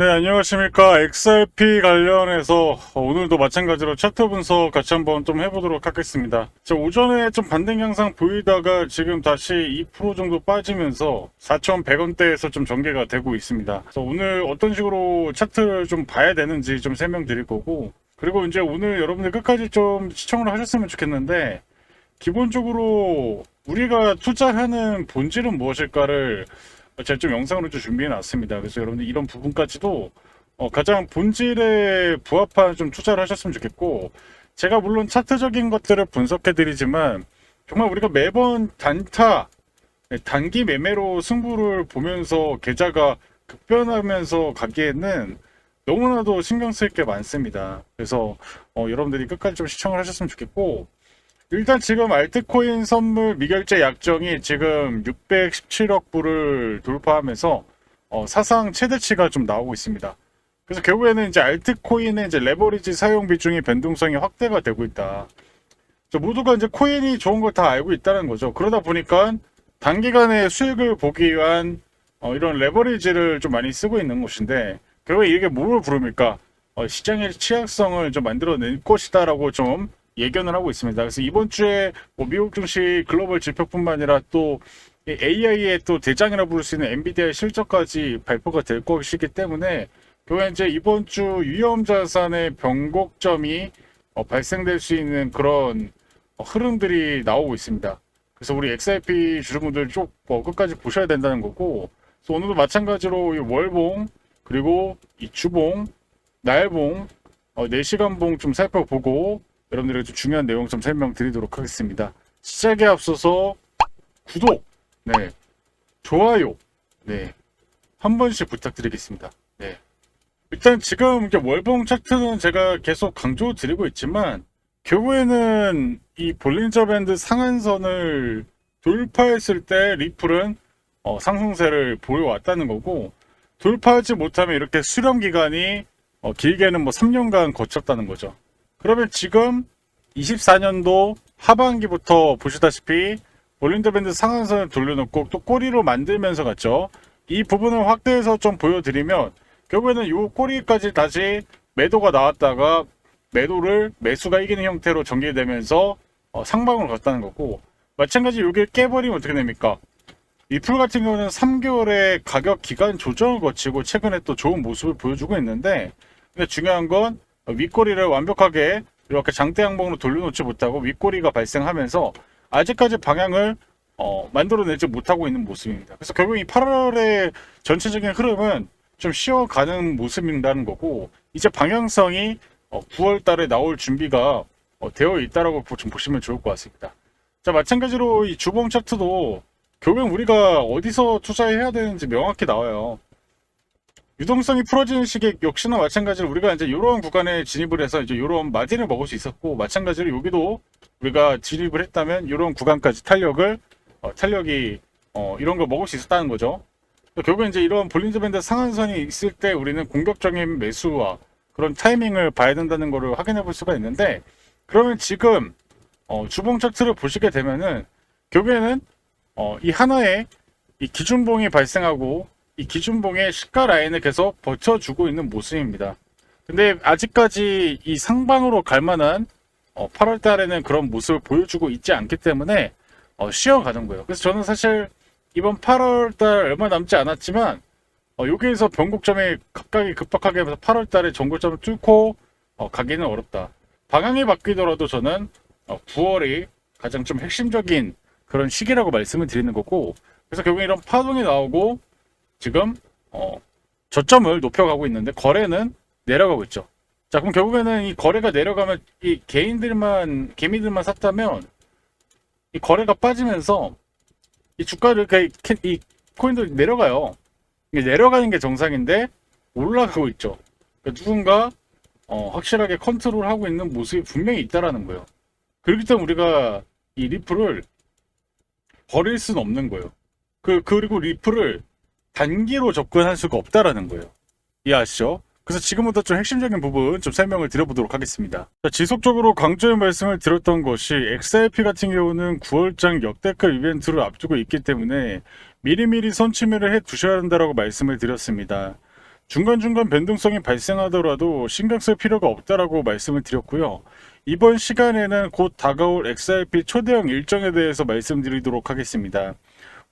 네, 안녕하십니까. XRP 관련해서 어, 오늘도 마찬가지로 차트 분석 같이 한번 좀 해보도록 하겠습니다. 자, 오전에 좀 반등 양상 보이다가 지금 다시 2% 정도 빠지면서 4,100원대에서 좀 전개가 되고 있습니다. 그래서 오늘 어떤 식으로 차트를 좀 봐야 되는지 좀 설명드릴 거고, 그리고 이제 오늘 여러분들 끝까지 좀 시청을 하셨으면 좋겠는데, 기본적으로 우리가 투자하는 본질은 무엇일까를 제가 좀 영상으로 좀 준비해 놨습니다. 그래서 여러분들 이런 부분까지도 어, 가장 본질에 부합한 좀 투자를 하셨으면 좋겠고, 제가 물론 차트적인 것들을 분석해 드리지만, 정말 우리가 매번 단타, 네, 단기 매매로 승부를 보면서 계좌가 급변하면서 가기에는 너무나도 신경 쓸 게 많습니다. 그래서 어, 여러분들이 끝까지 좀 시청을 하셨으면 좋겠고, 일단 지금 알트코인 선물 미결제 약정이 지금 617억 불을 돌파하면서 어, 사상 최대치가 좀 나오고 있습니다. 그래서 결국에는 이제 알트코인의 이제 레버리지 사용 비중이 변동성이 확대가 되고 있다. 저 모두가 이제 코인이 좋은 걸 다 알고 있다는 거죠. 그러다 보니까 단기간에 수익을 보기 위한 어, 이런 레버리지를 좀 많이 쓰고 있는 것인데 결국에 이게 뭐를 부릅니까? 어, 시장의 취약성을 좀 만들어낼 것이다라고 좀 예견을 하고 있습니다. 그래서 이번 주에 뭐 미국 증시 글로벌 지표뿐만 아니라 또 AI의 또 대장이라 부를 수 있는 엔비디아의 실적까지 발표가 될 것이기 때문에 결국에 이제 이번 주 위험 자산의 변곡점이 어, 발생될 수 있는 그런 어, 흐름들이 나오고 있습니다. 그래서 우리 XRP 주주분들 쭉 어, 끝까지 보셔야 된다는 거고, 그래서 오늘도 마찬가지로 이 월봉 그리고 이 주봉, 날봉, 어, 4시간 봉 좀 살펴보고 여러분들에게 좀 중요한 내용 좀 설명드리도록 하겠습니다. 시작에 앞서서 구독, 네, 좋아요, 네, 한 번씩 부탁드리겠습니다. 네. 일단 지금 월봉 차트는 제가 계속 강조드리고 있지만 결국에는 이 볼린저 밴드 상한선을 돌파했을 때 리플은 어, 상승세를 보여왔다는 거고 돌파하지 못하면 이렇게 수렴 기간이 어, 길게는 뭐 3년간 거쳤다는 거죠. 그러면 지금 24년도 하반기부터 보시다시피 볼린저 밴드 상한선을 돌려놓고 또 꼬리로 만들면서 갔죠. 이 부분을 확대해서 좀 보여드리면 결국에는 이 꼬리까지 다시 매도가 나왔다가 매도를 매수가 이기는 형태로 전개되면서 어, 상방으로 갔다는 거고 마찬가지 여기를 깨버리면 어떻게 됩니까? 이 풀 같은 경우는 3개월의 가격 기간 조정을 거치고 최근에 또 좋은 모습을 보여주고 있는데 근데 중요한 건 윗꼬리를 완벽하게 이렇게 장대 양봉으로 돌려놓지 못하고 윗꼬리가 발생하면서 아직까지 방향을 어, 만들어내지 못하고 있는 모습입니다. 그래서 결국 이 8월의 전체적인 흐름은 좀 쉬어가는 모습이라는 거고 이제 방향성이 어, 9월 달에 나올 준비가 어, 되어 있다라고 보- 좀 보시면 좋을 것 같습니다. 자 마찬가지로 이 주봉 차트도 결국 우리가 어디서 투자해야 되는지 명확히 나와요. 유동성이 풀어지는 시기 역시나 마찬가지로 우리가 이제 이런 구간에 진입을 해서 이제 이런 마진을 먹을 수 있었고 마찬가지로 여기도 우리가 진입을 했다면 이런 구간까지 탄력을 어, 탄력이 어, 이런 걸 먹을 수 있었다는 거죠. 결국 이제 이런 볼린저 밴드 상한선이 있을 때 우리는 공격적인 매수와 그런 타이밍을 봐야 된다는 것을 확인해 볼 수가 있는데 그러면 지금 어, 주봉 차트를 보시게 되면은 결국에는 어, 이 하나의 이 기준봉이 발생하고 이 기준봉의 시가 라인을 계속 버텨주고 있는 모습입니다. 근데 아직까지 이 상방으로 갈 만한 어, 8월 달에는 그런 모습을 보여주고 있지 않기 때문에 어, 쉬어가는 거예요. 그래서 저는 사실 이번 8월 달 얼마 남지 않았지만 어, 여기에서 변곡점이 갑자기 급박하게 해서 8월 달에 전고점을 뚫고 어, 가기는 어렵다. 방향이 바뀌더라도 저는 어, 9월이 가장 좀 핵심적인 그런 시기라고 말씀을 드리는 거고 그래서 결국 이런 파동이 나오고 지금 어, 저점을 높여가고 있는데 거래는 내려가고 있죠. 자 그럼 결국에는 이 거래가 내려가면 이 개인들만 개미들만 샀다면 이 거래가 빠지면서 이 주가를 그 이, 이 코인도 내려가요. 내려가는 게 정상인데 올라가고 있죠. 그러니까 누군가 어, 확실하게 컨트롤하고 있는 모습이 분명히 있다라는 거예요. 그렇기 때문에 우리가 이 리플을 버릴 수는 없는 거예요. 그 그리고 리플을 단기로 접근할 수가 없다라는 거예요. 이해하시죠? 그래서 지금부터 좀 핵심적인 부분 좀 설명을 드려보도록 하겠습니다. 자, 지속적으로 강조의 말씀을 드렸던 것이 XRP 같은 경우는 9월장 역대급 이벤트를 앞두고 있기 때문에 미리미리 선취매를 해 두셔야 한다라고 말씀을 드렸습니다. 중간중간 변동성이 발생하더라도 신경 쓸 필요가 없다라고 말씀을 드렸고요. 이번 시간에는 곧 다가올 XRP 초대형 일정에 대해서 말씀드리도록 하겠습니다.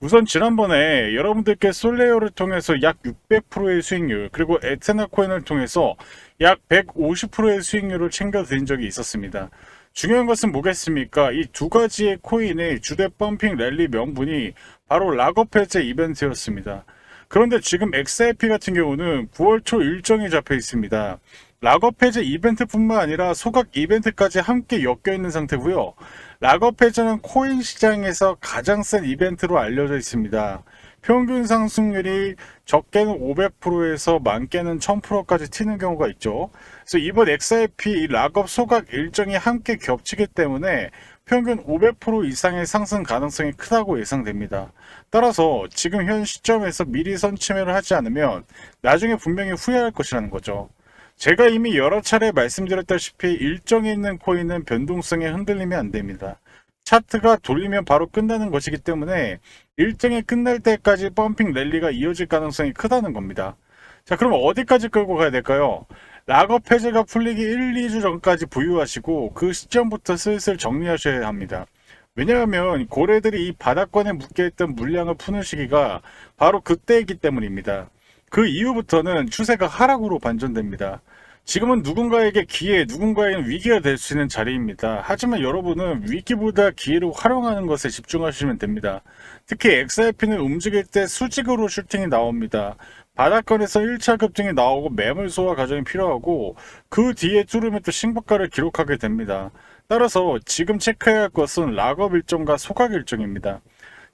우선 지난번에 여러분들께 솔레어를 통해서 약 600%의 수익률 그리고 에테나 코인을 통해서 약 150%의 수익률을 챙겨드린 적이 있었습니다. 중요한 것은 뭐겠습니까? 이 두 가지의 코인의 주대 펌핑 랠리 명분이 바로 락업 해제 이벤트였습니다. 그런데 지금 XRP 같은 경우는 9월 초 일정이 잡혀 있습니다. 락업 해제 이벤트뿐만 아니라 소각 이벤트까지 함께 엮여 있는 상태고요. 락업 해제는 코인 시장에서 가장 센 이벤트로 알려져 있습니다. 평균 상승률이 적게는 500%에서 많게는 1000%까지 튀는 경우가 있죠. 그래서 이번 XRP 이 락업 소각 일정이 함께 겹치기 때문에 평균 500% 이상의 상승 가능성이 크다고 예상됩니다. 따라서 지금 현 시점에서 미리 선침해를 하지 않으면 나중에 분명히 후회할 것이라는 거죠. 제가 이미 여러 차례 말씀드렸다시피 일정에 있는 코인은 변동성에 흔들리면 안 됩니다. 차트가 돌리면 바로 끝나는 것이기 때문에 일정이 끝날 때까지 펌핑 랠리가 이어질 가능성이 크다는 겁니다. 자, 그럼 어디까지 끌고 가야 될까요? 락업 해제가 풀리기 1, 2주 전까지 보유하시고 그 시점부터 슬슬 정리하셔야 합니다. 왜냐하면 고래들이 이 바닥권에 묶여있던 물량을 푸는 시기가 바로 그때이기 때문입니다. 그 이후부터는 추세가 하락으로 반전됩니다. 지금은 누군가에게 기회, 누군가에게는 위기가 될 수 있는 자리입니다. 하지만 여러분은 위기보다 기회를 활용하는 것에 집중하시면 됩니다. 특히 XRP는 움직일 때 수직으로 슈팅이 나옵니다. 바닥권에서 1차 급등이 나오고 매물 소화 과정이 필요하고 그 뒤에 뚫으면 또 신고가를 기록하게 됩니다. 따라서 지금 체크해야 할 것은 락업 일정과 소각 일정입니다.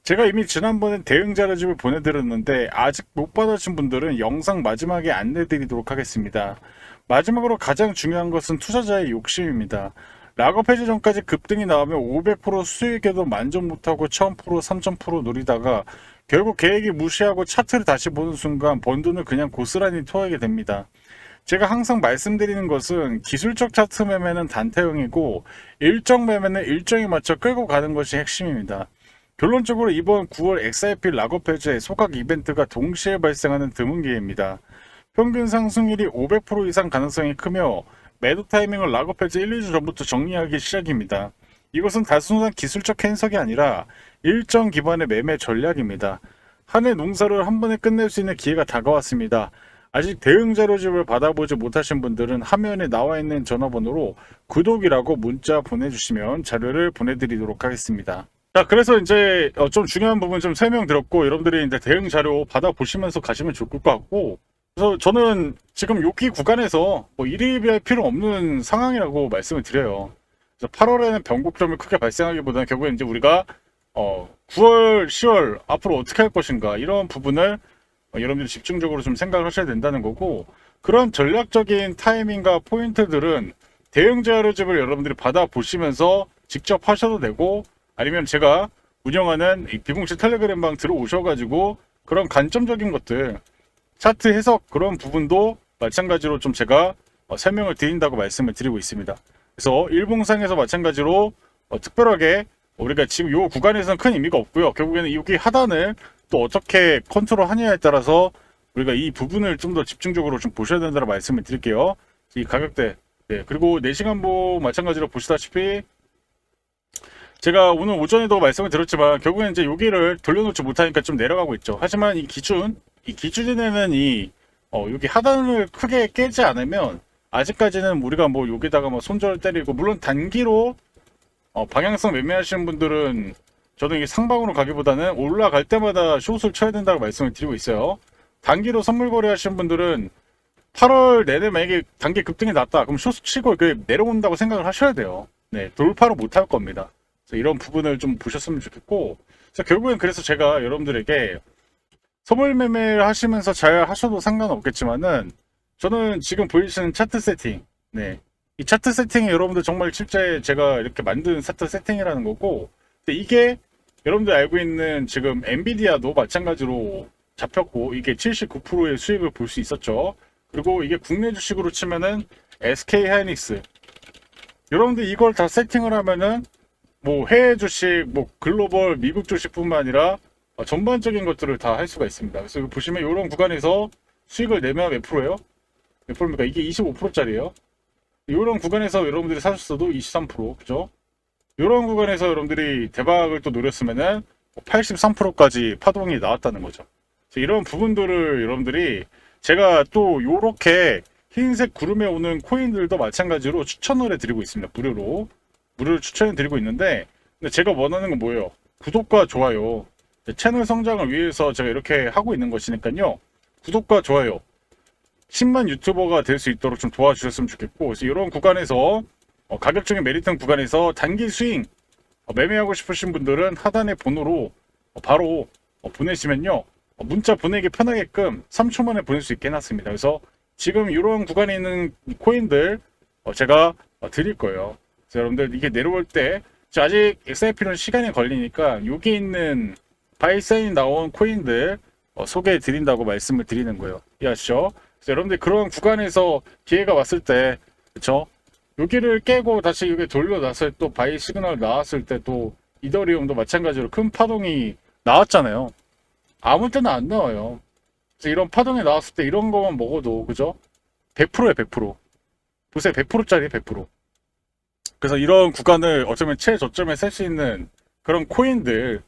제가 이미 지난번에 대응 자료 집을 보내드렸는데 아직 못 받으신 분들은 영상 마지막에 안내드리도록 하겠습니다. 마지막으로 가장 중요한 것은 투자자의 욕심입니다. 락업 해제 전까지 급등이 나오면 500% 수익에도 만족 못하고 1000% 3000% 노리다가 결국 계획이 무시하고 차트를 다시 보는 순간 번 돈을 그냥 고스란히 토하게 됩니다. 제가 항상 말씀드리는 것은 기술적 차트 매매는 단타형이고 일정 매매는 일정에 맞춰 끌고 가는 것이 핵심입니다. 결론적으로 이번 9월 XRP 락업 해제 소각 이벤트가 동시에 발생하는 드문 기회입니다. 평균 상승률이 500% 이상 가능성이 크며 매도 타이밍을 락업 해제 1, 2주 전부터 정리하기 시작입니다. 이것은 단순한 기술적 해석이 아니라 일정 기반의 매매 전략입니다. 한 해 농사를 한 번에 끝낼 수 있는 기회가 다가왔습니다. 아직 대응 자료집을 받아보지 못하신 분들은 화면에 나와 있는 전화번호로 구독이라고 문자 보내주시면 자료를 보내드리도록 하겠습니다. 자, 그래서 이제 어, 좀 중요한 부분 좀 설명드렸고 여러분들이 이제 대응 자료 받아보시면서 가시면 좋을 것 같고 그래서 저는 지금 여기 구간에서 뭐 일희비할 필요 없는 상황이라고 말씀을 드려요. 그래서 8월에는 변곡점이 크게 발생하기보다는 결국에 이제 우리가 어 9월, 10월 앞으로 어떻게 할 것인가 이런 부분을 어, 여러분들이 집중적으로 좀 생각을 하셔야 된다는 거고 그런 전략적인 타이밍과 포인트들은 대응 자료집을 여러분들이 받아 보시면서 직접 하셔도 되고 아니면 제가 운영하는 이 비공식 텔레그램방 들어오셔가지고 그런 관점적인 것들 차트 해석 그런 부분도 마찬가지로 좀 제가 어, 설명을 드린다고 말씀을 드리고 있습니다. 그래서 일봉상에서 마찬가지로 어, 특별하게 우리가 지금 이 구간에서는 큰 의미가 없고요. 결국에는 여기 하단을 또 어떻게 컨트롤 하냐에 따라서 우리가 이 부분을 좀 더 집중적으로 좀 보셔야 된다고 말씀을 드릴게요. 이 가격대 네, 그리고 4시간보 마찬가지로 보시다시피 제가 오늘 오전에도 말씀을 드렸지만 결국엔 이제 여기를 돌려놓지 못하니까 좀 내려가고 있죠. 하지만 이 기준, 이 기준에는 이 어, 여기 하단을 크게 깨지 않으면 아직까지는 우리가 뭐 여기다가 뭐 손절 때리고 물론 단기로 어, 방향성 매매하시는 분들은 저는 이게 상방으로 가기보다는 올라갈 때마다 숏을 쳐야 된다고 말씀을 드리고 있어요. 단기로 선물 거래하시는 분들은 8월 내내 만약에 단기 급등이 났다. 그럼 숏 치고 그 내려온다고 생각을 하셔야 돼요. 네, 돌파로 못 할 겁니다. 이런 부분을 좀 보셨으면 좋겠고, 자, 결국엔 그래서 제가 여러분들에게 선물 매매를 하시면서 잘 하셔도 상관없겠지만은 저는 지금 보이시는 차트 세팅, 네, 이 차트 세팅이 여러분들 정말 실제 제가 이렇게 만든 차트 세팅이라는 거고, 근데 이게 여러분들 알고 있는 지금 엔비디아도 마찬가지로 잡혔고 이게 79%의 수익을 볼 수 있었죠. 그리고 이게 국내 주식으로 치면은 SK 하이닉스. 여러분들 이걸 다 세팅을 하면은 뭐 해외 주식, 뭐 글로벌 미국 주식뿐만 아니라 어, 전반적인 것들을 다 할 수가 있습니다. 그래서 여기 보시면 이런 구간에서 수익을 내면 몇 프로예요? 몇 프로입니까? 이게 25%짜리예요. 이런 구간에서 여러분들이 사셨어도 23% 그죠? 이런 구간에서 여러분들이 대박을 또 노렸으면은 83%까지 파동이 나왔다는 거죠. 이런 부분들을 여러분들이 제가 또 요렇게 흰색 구름에 오는 코인들도 마찬가지로 추천을 해드리고 있습니다. 무료로. 무료로 추천해드리고 있는데 근데 제가 원하는 건 뭐예요? 구독과 좋아요. 채널 성장을 위해서 제가 이렇게 하고 있는 것이니까요. 구독과 좋아요. 10만 유튜버가 될 수 있도록 좀 도와주셨으면 좋겠고 이런 구간에서 어, 가격적인 메리트한 구간에서 단기 스윙 어, 매매하고 싶으신 분들은 하단의 번호로 어, 바로 어, 보내시면요 어, 문자 보내기 편하게끔 3초 만에 보낼 수 있게 해놨습니다 그래서 지금 이런 구간에 있는 이 코인들 어, 제가 어, 드릴 거예요 여러분들 이게 내려올 때저 아직 XRP는 시간이 걸리니까 여기 있는 바이사인 나온 코인들 어, 소개해 드린다고 말씀을 드리는 거예요 이해하시죠? 여러분들 그런 구간에서 기회가 왔을 때 그쵸? 여기를 깨고 다시 여기 때또 바이 시그널 나왔을 때 또 이더리움도 마찬가지로 큰 파동이 나왔잖아요. 아무 때나 안 나와요. 이런 파동이 나왔을 때 이런 거만 먹어도 그죠? 100%에 100%. 보세요 100%짜리 100%. 그래서 이런 구간을 어쩌면 최저점에 살수 있는 그런 코인들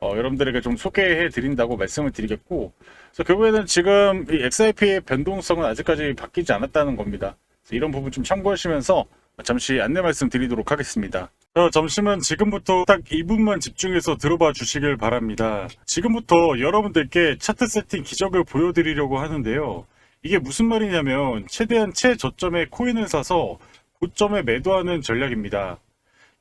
어, 여러분들에게 좀 소개해 드린다고 말씀을 드리겠고 그래서 결국에는 지금 이 XRP의 변동성은 아직까지 바뀌지 않았다는 겁니다. 이런 부분 좀 참고하시면서 잠시 안내 말씀 드리도록 하겠습니다. 자, 점심은 지금부터 딱 2분만 집중해서 들어봐 주시길 바랍니다. 지금부터 여러분들께 차트 세팅 기적을 보여드리려고 하는데요. 이게 무슨 말이냐면 최대한 최저점에 코인을 사서 고점에 매도하는 전략입니다.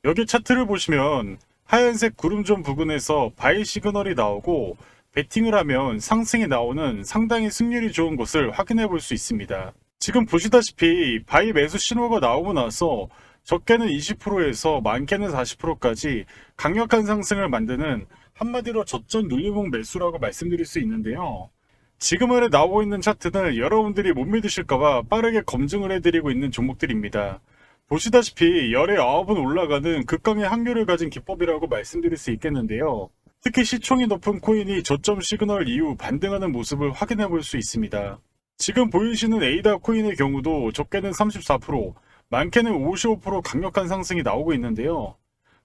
여기 차트를 보시면 하얀색 구름존 부근에서 바이 시그널이 나오고 베팅을 하면 상승이 나오는 상당히 승률이 좋은 것을 확인해 볼 수 있습니다. 지금 보시다시피 바이 매수 신호가 나오고 나서 적게는 20%에서 많게는 40%까지 강력한 상승을 만드는 한마디로 저점 눌림목 매수라고 말씀드릴 수 있는데요. 지금은 나오고 있는 차트는 여러분들이 못 믿으실까봐 빠르게 검증을 해드리고 있는 종목들입니다. 보시다시피 열의 9은 올라가는 극강의 확률을 가진 기법이라고 말씀드릴 수 있겠는데요. 특히 시총이 높은 코인이 저점 시그널 이후 반등하는 모습을 확인해 볼 수 있습니다. 지금 보이시는 에이다 코인의 경우도 적게는 34%, 많게는 55% 강력한 상승이 나오고 있는데요.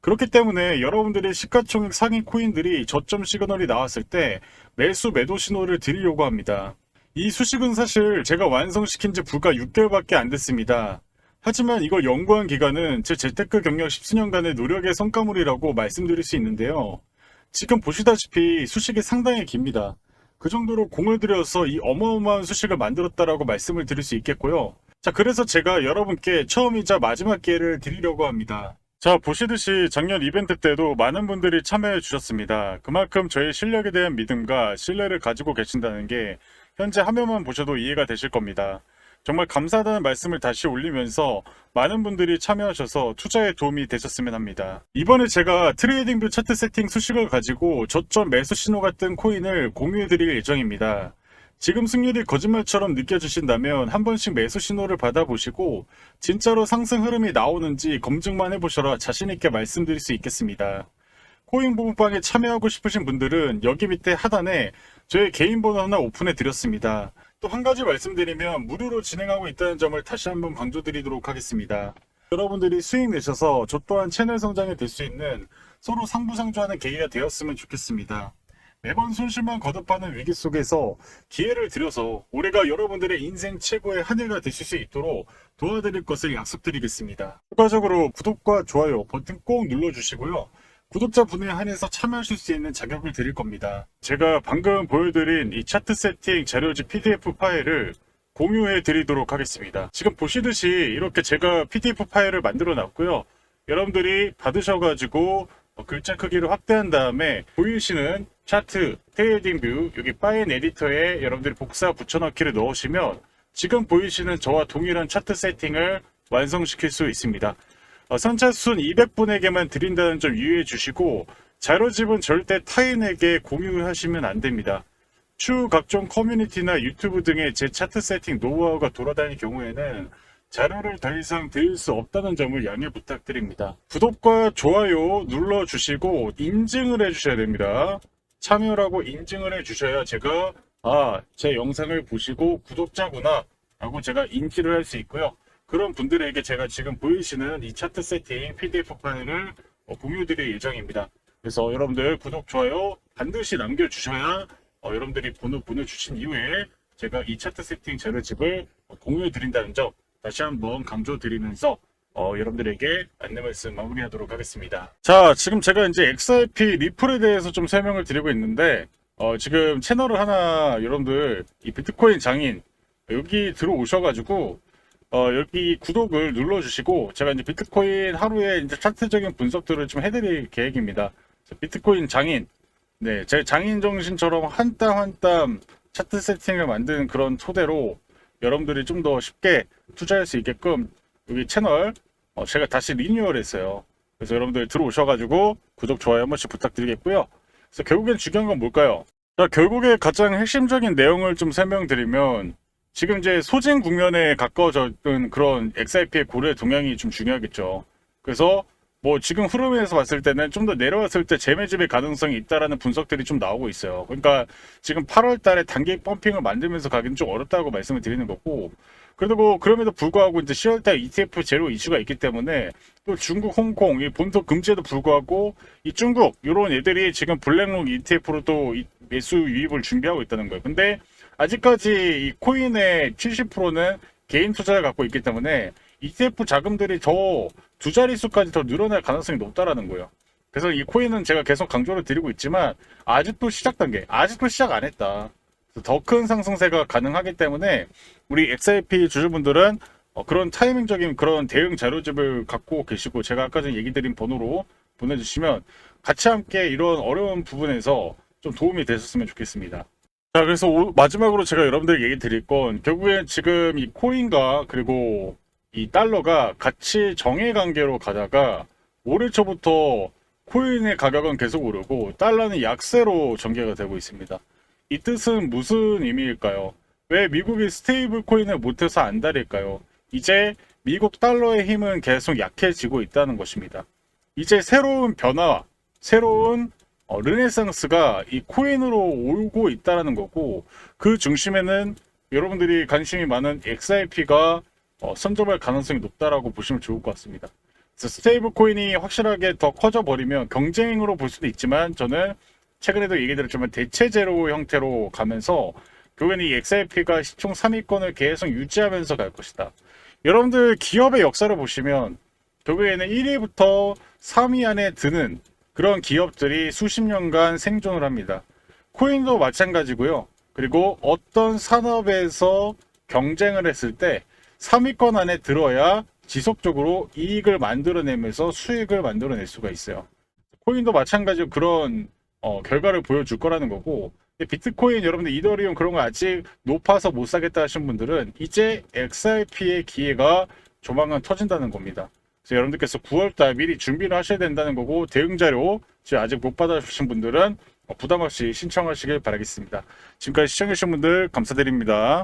그렇기 때문에 여러분들의 시가총액 상위 코인들이 저점 시그널이 나왔을 때 매수 매도 신호를 드리려고 합니다. 이 수식은 사실 제가 완성시킨 지 불과 6개월밖에 안 됐습니다. 하지만 이걸 연구한 기간은 제 재테크 경력 10수년간의 노력의 성과물이라고 말씀드릴 수 있는데요. 지금 보시다시피 수식이 상당히 깁니다. 그 정도로 공을 들여서 이 어마어마한 수식을 만들었다라고 말씀을 드릴 수 있겠고요. 자, 그래서 제가 여러분께 처음이자 마지막 기회를 드리려고 합니다. 자, 보시듯이 작년 이벤트 때도 많은 분들이 참여해 주셨습니다. 그만큼 저의 실력에 대한 믿음과 신뢰를 가지고 계신다는 게 현재 화면만 보셔도 이해가 되실 겁니다. 정말 감사하다는 말씀을 다시 올리면서 많은 분들이 참여하셔서 투자에 도움이 되셨으면 합니다. 이번에 제가 트레이딩뷰 차트 세팅 수식을 가지고 저점 매수 신호 같은 코인을 공유해 드릴 예정입니다. 지금 승률이 거짓말처럼 느껴지신다면 한 번씩 매수 신호를 받아보시고 진짜로 상승 흐름이 나오는지 검증만 해보셔라 자신있게 말씀드릴 수 있겠습니다. 코인 부분방에 참여하고 싶으신 분들은 여기 밑에 하단에 저의 개인 번호 하나 오픈해 드렸습니다. 또 한 가지 말씀드리면 무료로 진행하고 있다는 점을 다시 한번 강조드리도록 하겠습니다. 여러분들이 수익 내셔서 저 또한 채널 성장이 될 수 있는 서로 상부상조하는 계기가 되었으면 좋겠습니다. 매번 손실만 거듭하는 위기 속에서 기회를 드려서 올해가 여러분들의 인생 최고의 한 해가 되실 수 있도록 도와드릴 것을 약속드리겠습니다. 추가적으로 구독과 좋아요 버튼 꼭 눌러주시고요. 구독자분에 한해서 참여하실 수 있는 자격을 드릴 겁니다. 제가 방금 보여드린 이 차트 세팅 자료집 PDF 파일을 공유해 드리도록 하겠습니다. 지금 보시듯이 이렇게 제가 PDF 파일을 만들어 놨고요. 여러분들이 받으셔가지고 어, 글자 크기를 확대한 다음에 보이시는 차트, 트레이딩 뷰, 여기 파인 에디터에 여러분들이 복사 붙여넣기를 넣으시면 지금 보이시는 저와 동일한 차트 세팅을 완성시킬 수 있습니다. 어, 선착순 200분에게만 드린다는 점 유의해 주시고 자료집은 절대 타인에게 공유를 하시면 안 됩니다. 추후 각종 커뮤니티나 유튜브 등의 제 차트 세팅 노하우가 돌아다닐 경우에는 자료를 더 이상 드릴 수 없다는 점을 양해 부탁드립니다. 구독과 좋아요 눌러주시고 인증을 해주셔야 됩니다. 참여라고 인증을 해주셔야 제가 아, 제 영상을 보시고 구독자구나 라고 제가 인지를 할 수 있고요. 그런 분들에게 제가 지금 보이시는 이 차트 세팅 PDF 파일을 어, 공유드릴 예정입니다. 그래서 여러분들 구독, 좋아요 반드시 남겨주셔야 어, 여러분들이 번호 보내주신 이후에 제가 이 차트 세팅 재료집을 어, 공유해드린다는 점 다시 한번 강조드리면서 어, 여러분들에게 안내 말씀 마무리하도록 하겠습니다. 자, 지금 제가 이제 XRP 리플에 대해서 좀 설명을 드리고 있는데 어, 지금 채널을 하나 여러분들 이 비트코인 장인 여기 들어오셔가지고 어, 여기 구독을 눌러주시고 제가 이제 비트코인 하루에 이제 차트적인 분석들을 좀 해드릴 계획입니다. 비트코인 장인, 네, 제 장인 정신처럼 한 땀 한 땀 차트 세팅을 만드는 그런 토대로 여러분들이 좀 더 쉽게 투자할 수 있게끔 여기 채널 어, 제가 다시 리뉴얼했어요. 그래서 여러분들 들어오셔가지고 구독 좋아요 한 번씩 부탁드리겠고요. 그래서 결국엔 중요한 건 뭘까요? 자, 결국에 가장 핵심적인 내용을 좀 설명드리면 지금 이제 소진 국면에 가까워졌던 그런 XRP의 고래 동향이 좀 중요하겠죠. 그래서 뭐 지금 흐름에서 봤을 때는 좀 더 내려왔을 때 재매집의 가능성이 있다라는 분석들이 좀 나오고 있어요. 그러니까 지금 8월 달에 단기 펌핑을 만들면서 가기는 좀 어렵다고 말씀을 드리는 거고 그리고 그럼에도 불구하고 이제 10월 달 ETF 제로 이슈가 있기 때문에 또 중국, 홍콩 이 본토 금지에도 불구하고 이 중국 이런 애들이 지금 블랙록 ETF로 또이 매수 유입을 준비하고 있다는 거예요. 근데 아직까지 이 코인의 70%는 개인 투자를 갖고 있기 때문에 ETF 자금들이 더 두 자릿수까지 더 늘어날 가능성이 높다라는 거예요. 그래서 이 코인은 제가 계속 강조를 드리고 있지만 아직도 시작 단계, 아직도 시작 안 했다. 더 큰 상승세가 가능하기 때문에 우리 XRP 주주분들은 어, 그런 타이밍적인 그런 대응 자료집을 갖고 계시고 제가 아까 전에 얘기 드린 번호로 보내주시면 같이 함께 이런 어려운 부분에서 좀 도움이 되셨으면 좋겠습니다. 자, 그래서 오- 마지막으로 제가 여러분들 얘기 드릴 건 결국엔 지금 이 코인과 그리고 이 달러가 같이 정해 관계로 가다가 올해 초부터 코인의 가격은 계속 오르고 달러는 약세로 전개가 되고 있습니다. 이 뜻은 무슨 의미일까요? 왜 미국이 스테이블 코인을 못해서 안달일까요? 이제 미국 달러의 힘은 계속 약해지고 있다는 것입니다. 이제 새로운 변화, 새로운 어, 르네상스가 이 코인으로 오고 있다는 거고 그 중심에는 여러분들이 관심이 많은 XRP가 어, 선점할 가능성이 높다라고 보시면 좋을 것 같습니다. 스테이블 코인이 확실하게 더 커져 버리면 경쟁으로 볼 수도 있지만 저는 최근에도 얘기 드렸지만 대체 제로 형태로 가면서 결국에는 이 XRP가 시총 3위권을 계속 유지하면서 갈 것이다. 여러분들 기업의 역사를 보시면 결국에는 1위부터 3위 안에 드는 그런 기업들이 수십 년간 생존을 합니다. 코인도 마찬가지고요. 그리고 어떤 산업에서 경쟁을 했을 때 3위권 안에 들어야 지속적으로 이익을 만들어내면서 수익을 만들어낼 수가 있어요. 코인도 마찬가지로 그런 어, 결과를 보여줄 거라는 거고 비트코인 여러분들 이더리움 그런 거 아직 높아서 못 사겠다 하신 분들은 이제 XRP의 기회가 조만간 터진다는 겁니다. 그래서 여러분들께서 9월달 미리 준비를 하셔야 된다는 거고 대응 자료 지금 아직 못 받아주신 분들은 어, 부담 없이 신청하시길 바라겠습니다. 지금까지 시청해주신 분들 감사드립니다.